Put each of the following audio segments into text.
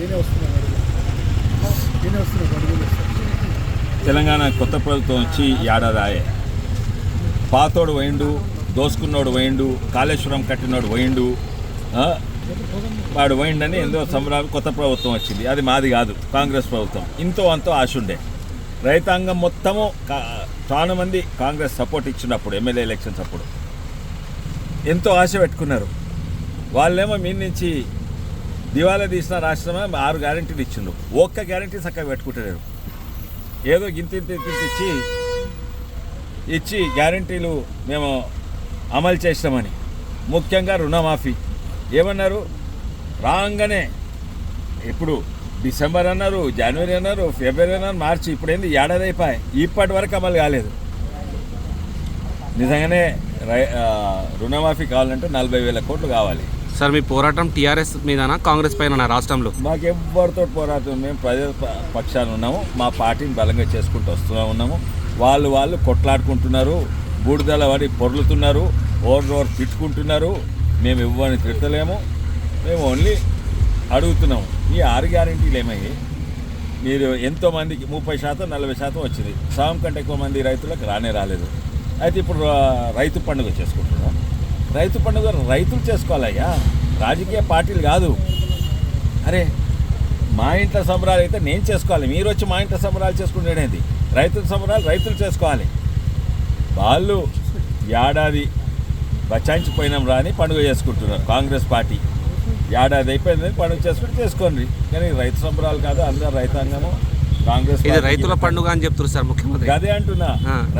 నేనే వస్తున్నాను నేనే వస్తున్నాను అడుగులు తెలంగాణ కొత్త ప్రభుత్వం వచ్చి ఏడాదాయే పాతోడు పోయిండు దోసుకున్నోడు పోయిండు కాళేశ్వరం కట్టినోడు పోయిండు వాడు పోయిండని ఎంతో సంబరాలు కొత్త ప్రభుత్వం వచ్చింది. అది మాది కాదు కాంగ్రెస్ ప్రభుత్వం. ఇంతో అంతో ఆశ ఉండే. రైతాంగం మొత్తము కా- చాలా మంది కాంగ్రెస్ సపోర్ట్ ఇచ్చినప్పుడు ఎమ్మెల్యే ఎలక్షన్స్ అప్పుడు. ఎంతో ఆశ పెట్టుకున్నారు. వాళ్ళేమో మీ నుంచి దివాలా తీసిన రాష్ట్రమే ఆరు గ్యారంటీలు ఇచ్చిండు. ఒక్క గ్యారంటీ చక్కగా పెట్టుకుంటలేరు. ఏదో గింత ఇంత ఇంత ఇచ్చి ఇచ్చి గ్యారంటీలు మేము అమలు చేసినామని. ముఖ్యంగా రుణమాఫీ. ఏమన్నారు? రాగానే ఇప్పుడు డిసెంబర్ అన్నారు జనవరి అన్నారు ఫిబ్రవరి అన్నారు మార్చి ఇప్పుడు ఏంది ఏడాది అయిపోయి ఇప్పటి వరకు అమలు కాలేదు. నిజంగానే రై రుణమాఫీ కావాలంటే నలభై వేల కోట్లు కావాలి. సార్ మీ పోరాటం టీఆర్ఎస్ మీదనా కాంగ్రెస్ పైన రాష్ట్రంలో? మాకు ఎవరితో పోరాటం మేము ప్రజల పక్షాన్ని ఉన్నాము. మా పార్టీని బలంగా చేసుకుంటూ వస్తూనే ఉన్నాము. వాళ్ళు వాళ్ళు కొట్లాడుకుంటున్నారు బూడిదల వాడి పొర్లుతున్నారు ఓవర్ ఓవర్ తిట్టుకుంటున్నారు. మేము ఇవ్వని తిడతలేము. మేము ఓన్లీ అడుగుతున్నాము. ఈ ఆరు గ్యారెంటీలు ఏమయ్యాయి? మీరు ఎంతోమందికి ముప్పై శాతం నలభై శాతం వచ్చింది. సగం కంటే ఎక్కువ మంది రైతులకు రానే రాలేదు. అయితే ఇప్పుడు రైతు పండుగ చేసుకుంటున్నాం. రైతు పండుగ రైతులు చేసుకోవాలయ్యా. రాజకీయ పార్టీలు కాదు. అరే మా ఇంట్లో సంబరాలు అయితే నేను చేసుకోవాలి. మీరు వచ్చి మా ఇంట్లో సంబరాలు చేసుకునేది రైతుల సంబరాలు రైతులు చేసుకోవాలి. వాళ్ళు ఏడాది బచాయించిపోయినాం రాని పండుగ చేసుకుంటున్నారు కాంగ్రెస్ పార్టీ. ఏడాది అయిపోయింది పండుగ చేసుకుంటే చేసుకోండి. కానీ రైతు సంబరాలు కాదు అందరు రైతాంగము. కాంగ్రెస్ ఇది రైతుల పండుగ అని చెప్తున్నారు సార్ ముఖ్యమంత్రి. అదే అంటున్నా.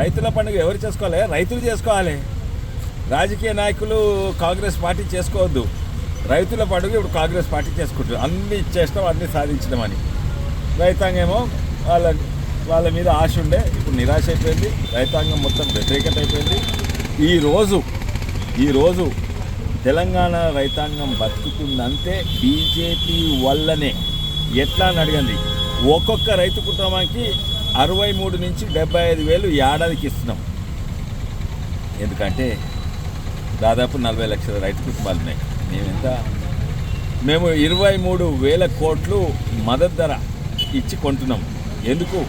రైతుల పండుగ ఎవరు చేసుకోవాలి? రైతులు చేసుకోవాలి. రాజకీయ నాయకులు కాంగ్రెస్ పార్టీ చేసుకోవద్దు. రైతుల పండుగ ఇప్పుడు కాంగ్రెస్ పార్టీ చేసుకుంటారు అన్ని చేస్తాం అన్ని సాధించడమని రైతాంగేమో వాళ్ళ వాళ్ళ మీద ఆశ ఉండే ఇప్పుడు నిరాశ అయిపోయింది. రైతాంగం మొత్తం వ్యతిరేకత అయిపోయింది. ఈరోజు ఈరోజు తెలంగాణ రైతాంగం బతుకుతుందంటే బీజేపీ వల్లనే. ఎట్లా అని అడగండి. ఒక్కొక్క రైతు కుటుంబానికి అరవై మూడు నుంచి డెబ్బై ఐదు వేలు ఏడాదికి ఇస్తున్నాం. ఎందుకంటే దాదాపు నలభై లక్షల రైతు కుటుంబాలు ఉన్నాయి. మేము ఎంత? మేము ఇరవై మూడు వేల కోట్లు మద్దతు ధర ఇచ్చి కొంటున్నాం. ఎందుకు?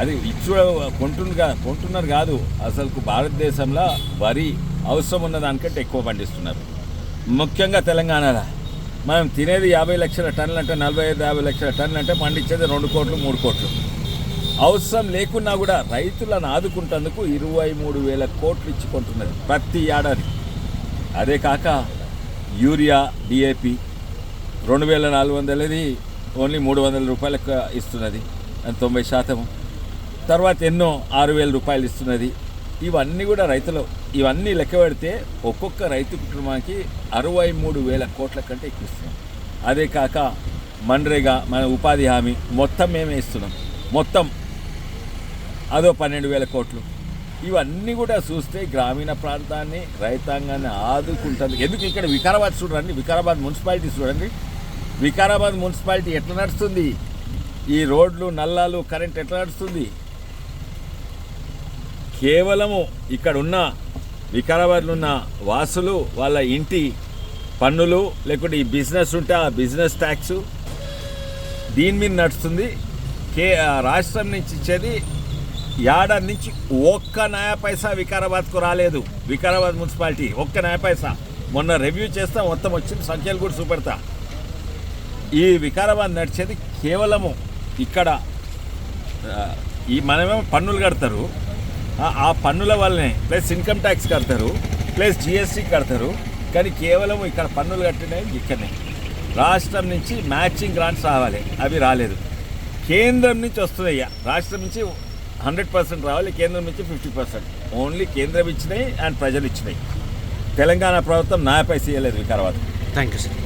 అది ఇచ్చు కొంటుగా కొంటున్నారు కాదు. అసలు భారతదేశంలో వరి అవసరం ఉన్న దానికంటే ఎక్కువ పండిస్తున్నారు. ముఖ్యంగా తెలంగాణలో. మనం తినేది యాభై లక్షల టన్నులు అంటే నలభై ఐదు యాభై లక్షల టన్నులు అంటే పండించేది రెండు కోట్లు మూడు కోట్లు. అవసరం లేకున్నా కూడా రైతులను ఆదుకుంటేందుకు ఇరవై మూడు వేల కోట్లు ఇచ్చుకుంటున్నది ప్రతి ఏడాది. అదే కాక యూరియా డిఏపి రెండు వేల నాలుగు వందలది ఓన్లీ మూడు వందల రూపాయలకు ఇస్తున్నది. తొంభై శాతము. తర్వాత ఎన్నో ఆరు వేల రూపాయలు ఇస్తున్నది. ఇవన్నీ కూడా రైతులు ఇవన్నీ లెక్క పెడితే ఒక్కొక్క రైతు కుటుంబానికి అరవై మూడు వేల కోట్ల కంటే ఎక్కువ ఇస్తున్నాం అదే కాక మన్రేగా మన ఉపాధి హామీ మొత్తం మేమే ఇస్తున్నాం. మొత్తం. అదో పన్నెండు వేల కోట్లు. ఇవన్నీ కూడా చూస్తే గ్రామీణ ప్రాంతాన్ని రైతాంగాన్ని ఆదుకుంటుంది. ఎందుకు ఇక్కడ వికారాబాద్ చూడండి వికారాబాద్ మున్సిపాలిటీ చూడండి. వికారాబాద్ మున్సిపాలిటీ ఎట్లా నడుస్తుంది? ఈ రోడ్లు నల్లాలు కరెంట్ ఎట్లా నడుస్తుంది? కేవలము ఇక్కడ ఉన్న వికారాబాద్లో ఉన్న వాసులు వాళ్ళ ఇంటి పన్నులు లేకుంటే ఈ బిజినెస్ ఉంటే ఆ బిజినెస్ ట్యాక్స్ దీని మీద నడుస్తుంది. కే ఆ రాష్ట్రం నుంచి ఇచ్చేది ఏడాది నుంచి ఒక్క నయా పైసా వికారాబాద్కు రాలేదు. వికారాబాద్ మున్సిపాలిటీ ఒక్క నయా పైసా. మొన్న రివ్యూ చేస్తా మొత్తం వచ్చింది సంఖ్యలు కూడా చూపెడతా. ఈ వికారాబాద్ నడిచేది కేవలము ఇక్కడ ఈ మనమేమో పన్నులు కడతారు. ఆ- ఆ పన్నుల వల్లనే ప్లస్ ఇన్కమ్ ట్యాక్స్ కడతారు ప్లస్ జిఎస్టీ కడతారు. కానీ కేవలం ఇక్కడ పన్నులు కట్టినవి ఇక్కడనే. రాష్ట్రం నుంచి మ్యాచింగ్ గ్రాంట్స్ రావాలి అవి రాలేదు. కేంద్రం నుంచి వస్తున్నాయి రాష్ట్రం నుంచి హండ్రెడ్ పర్సెంట్ రావాలి కేంద్రం ఇచ్చి ఫిఫ్టీ పర్సెంట్. ఓన్లీ కేంద్రం ఇచ్చినాయి అండ్ ప్రజలు ఇచ్చినాయి. తెలంగాణ ప్రభుత్వం నాపై చేయలేదు వికారాబాద్ థ్యాంక్ యూ సార్.